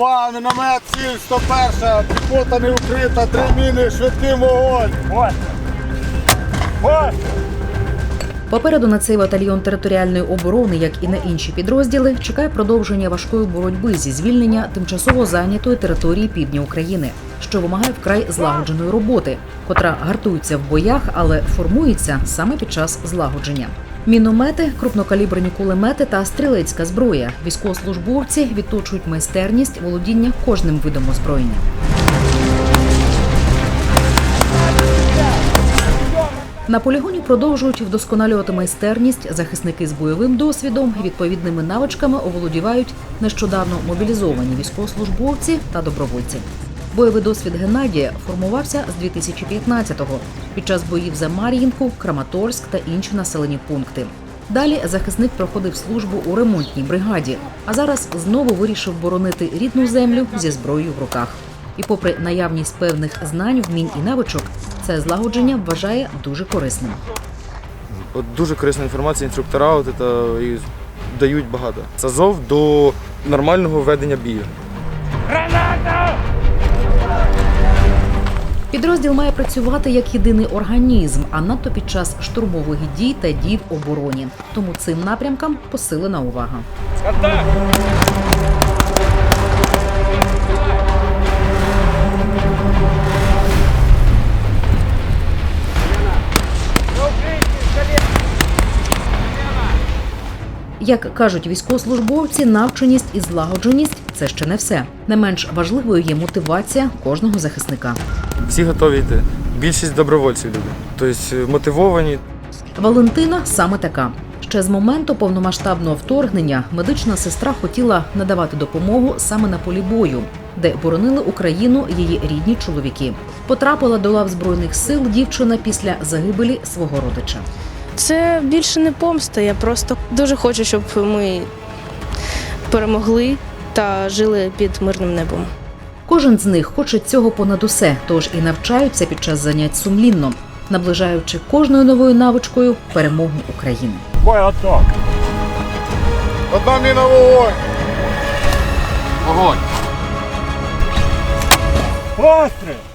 Увага, міномет, ціль, 101, піхота не укрита, три міни, швидкий вогонь. Попереду на цей батальйон територіальної оборони, як і на інші підрозділи, чекає продовження важкої боротьби зі звільнення тимчасово зайнятої території півдня України, що вимагає вкрай злагодженої роботи, котра гартується в боях, але формується саме під час злагодження. Міномети, крупнокаліберні кулемети та стрілецька зброя. Військовослужбовці відточують майстерність володіння кожним видом озброєння. На полігоні продовжують вдосконалювати майстерність. Захисники з бойовим досвідом і відповідними навичками оволодівають нещодавно мобілізовані військовослужбовці та добровольці. Бойовий досвід Геннадія формувався з 2015-го під час боїв за Мар'їнку, Краматорськ та інші населені пункти. Далі захисник проходив службу у ремонтній бригаді, а зараз знову вирішив боронити рідну землю зі зброєю в руках. І, попри наявність певних знань, вмінь і навичок, це злагодження вважає дуже корисним. От дуже корисна інформація, інструктора от це, і дають багато. Це зов до нормального ведення бію. Підрозділ має працювати як єдиний організм, а надто під час штурмових дій та дій в обороні. Тому цим напрямкам посилена увага. Як кажуть військовослужбовці, навченість і злагодженість це ще не все. Не менш важливою є мотивація кожного захисника. Всі готові йти. Більшість добровольців люди. Тобто мотивовані. Валентина саме така. Ще з моменту повномасштабного вторгнення медична сестра хотіла надавати допомогу саме на полі бою, де боронили Україну її рідні чоловіки. Потрапила до лав збройних сил дівчина після загибелі свого родича. Це більше не помста. Я просто дуже хочу, щоб ми перемогли та жили під мирним небом. Кожен з них хоче цього понад усе, тож і навчаються під час занять сумлінно, наближаючи кожною новою навичкою перемогу України. Бой, готов. Одна міна вогонь. Вогонь. Постріл.